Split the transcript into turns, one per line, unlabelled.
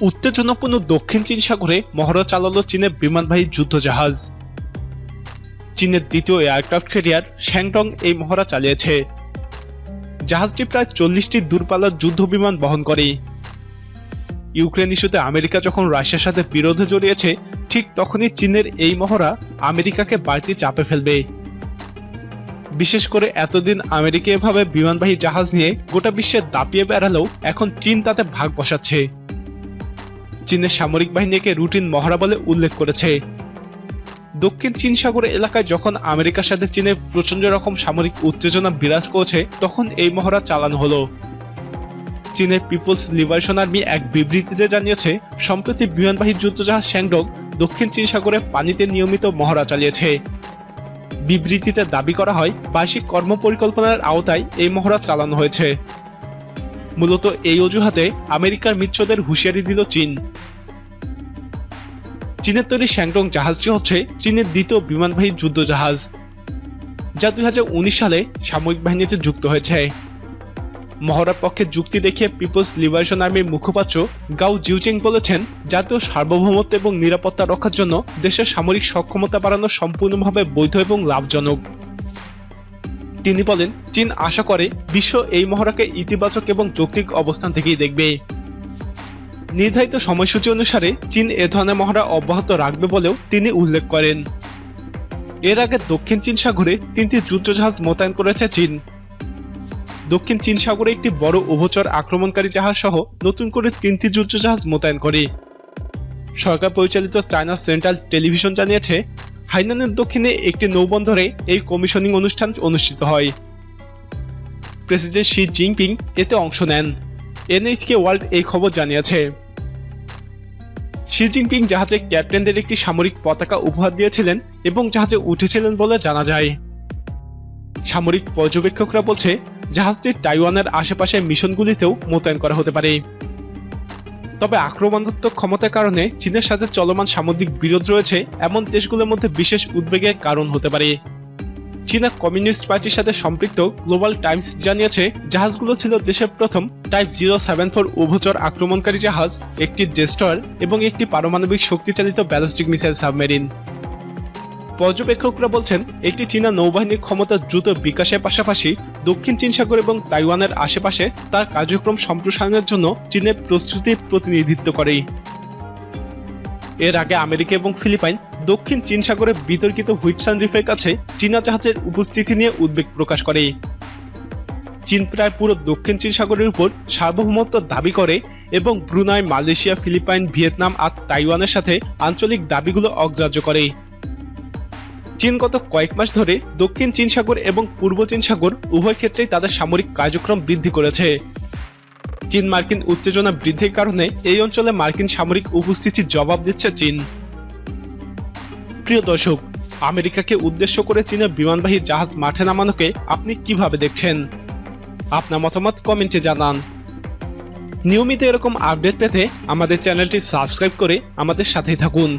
উত্তেজনাপূর্ণ দক্ষিণ চীন সাগরে মহড়া চালালো চীনের বিমানবাহী যুদ্ধজাহাজ। চীনের দ্বিতীয় এয়ারক্রাফট ক্যারিয়ার শ্যাংডং এই মহড়া চালিয়েছে। জাহাজটি প্রায় চল্লিশটি দূরপাল্লার যুদ্ধ বিমান বহন করে। ইউক্রেন ইস্যুতে আমেরিকা যখন রাশিয়ার সাথে বিরোধে জড়িয়েছে, ঠিক তখনই চীনের এই মহড়া আমেরিকাকে বাড়তি চাপে ফেলবে। বিশেষ করে এতদিন আমেরিকা এভাবে বিমানবাহী জাহাজ নিয়ে গোটা বিশ্বে দাপিয়ে বেড়ালেও এখন চীন তাতে ভাগ বসাচ্ছে। চীনের সামরিক বাহিনীকে রুটিন মহড়া বলে উল্লেখ করেছে। দক্ষিণ চীন সাগর এলাকায় যখন আমেরিকার সাথে চীনের প্রচণ্ড রকম সামরিক উত্তেজনা বিরাজ করছে, তখন এই মহড়া চালানো হলো। চীনের পিপলস লিবারেশন আর্মি এক বিবৃতিতে জানিয়েছে, সম্প্রতি বিমানবাহী যুদ্ধজাহাজ শ্যাংডং দক্ষিণ চীন সাগরে পানিতে নিয়মিত মহড়া চালিয়েছে। বিবৃতিতে দাবি করা হয়, বার্ষিক কর্মপরিকল্পনার আওতায় এই মহড়া চালানো হয়েছে। মূলত এই অজুহাতে আমেরিকার মিত্রদের হুঁশিয়ারি দিল চীন। চীনের তৈরি শ্যাংডং জাহাজটি হচ্ছে চীনের দ্বিতীয় বিমানবাহী যুদ্ধ জাহাজ যা দুই হাজার উনিশ সালে সামরিক বাহিনীতে যুক্ত হয়েছে। মহড়ার পক্ষে যুক্তি দেখিয়ে পিপলস লিবারেশন আর্মির মুখপাত্র গাও জিউচেং বলেছেন, জাতীয় সার্বভৌমত্ব এবং নিরাপত্তা রক্ষার জন্য দেশের সামরিক সক্ষমতা বাড়ানো সম্পূর্ণভাবে বৈধ এবং লাভজনক। তিনি বলেন, চীন আশা করে বিশ্ব এই মহড়াকে ইতিবাচক এবং যৌক্তিক অবস্থান থেকেই দেখবে। নির্ধারিত সময়সূচি অনুসারে চীন এ ধরনের মহড়া অব্যাহত রাখবে বলেও তিনি উল্লেখ করেন। এর আগে দক্ষিণ চীন সাগরে তিনটি যুদ্ধজাহাজ মোতায়েন করেছে চীন। দক্ষিণ চীন সাগরে একটি বড় উভচর আক্রমণকারী জাহাজ সহ নতুন করে তিনটি যুদ্ধজাহাজ মোতায়েন করে। সরকার পরিচালিত চায়না সেন্ট্রাল টেলিভিশন জানিয়েছে হাইনানের দক্ষিণে একটি নৌবন্দরে এই কমিশনিং অনুষ্ঠান অনুষ্ঠিত হয়। প্রেসিডেন্ট শি জিনপিং এতে অংশ নেন। এনএইচকে ওয়ার্ল্ড এই খবর জানিয়েছে। শি জিনপিং জাহাজে ক্যাপ্টেনদের একটি সামরিক পতাকা উপহার দিয়েছিলেন এবং জাহাজে উঠেছিলেন বলে জানা যায়। সামরিক পর্যবেক্ষকরা বলছে, জাহাজটি তাইওয়ানের আশেপাশে মিশনগুলিতেও মোতায়েন করা হতে পারে। তবে আক্রমণাত্মক ক্ষমতার কারণে চীনের সাথে চলমান সামুদ্রিক বিরোধ রয়েছে, এমন দেশগুলোর মধ্যে বিশেষ উদ্বেগের কারণ হতে পারে। চীনা কমিউনিস্ট পার্টির সাথে সম্পৃক্ত গ্লোবাল টাইমস জানিয়েছে, জাহাজগুলো ছিল দেশের প্রথম টাইপ জিরো সেভেন ফোর উভচর আক্রমণকারী জাহাজ, একটি ডেস্ট্রয়ার এবং একটি পারমাণবিক শক্তিচালিত ব্যালিস্টিক মিসাইল সাবমেরিন। পর্যবেক্ষকরা বলছেন, একটি চীনা নৌবাহিনীর ক্ষমতা দ্রুত বিকাশের পাশাপাশি দক্ষিণ চীন সাগর এবং তাইওয়ানের আশেপাশে তার কার্যক্রম সম্প্রসারণের জন্য চীনের প্রস্তুতির প্রতিনিধিত্ব করে। এর আগে আমেরিকা এবং ফিলিপাইন দক্ষিণ চীন সাগরে বিতর্কিত হুইটসান রিফের কাছে চীনা জাহাজের উপস্থিতি নিয়ে উদ্বেগ প্রকাশ করে। চীন প্রায় পুরো দক্ষিণ চীন সাগরের উপর সার্বভৌমত্ব দাবি করে এবং ব্রুনাই, মালয়েশিয়া, ফিলিপাইন, ভিয়েতনাম আর তাইওয়ানের সাথে আঞ্চলিক দাবিগুলো অগ্রাহ্য করে। চীন গত কয়েক মাস ধরে দক্ষিণ চীন সাগর এবং পূর্ব চীন সাগর উভয় ক্ষেত্রেই তাদের সামরিক কার্যক্রম বৃদ্ধি করেছে। চীন মার্কিন উত্তেজনা বৃদ্ধির কারণে এই অঞ্চলে মার্কিন সামরিক উপস্থিতির জবাব দিচ্ছে চীন। প্রিয় দর্শক, আমেরিকাকে উদ্দেশ্য করে চীনের বিমানবাহী জাহাজ মাঠে নামানোকে আপনি কীভাবে দেখছেন? আপনার মতামত কমেন্টে জানান। নিয়মিত এরকম আপডেট পেতে আমাদের চ্যানেলটি সাবস্ক্রাইব করে আমাদের সাথেই থাকুন।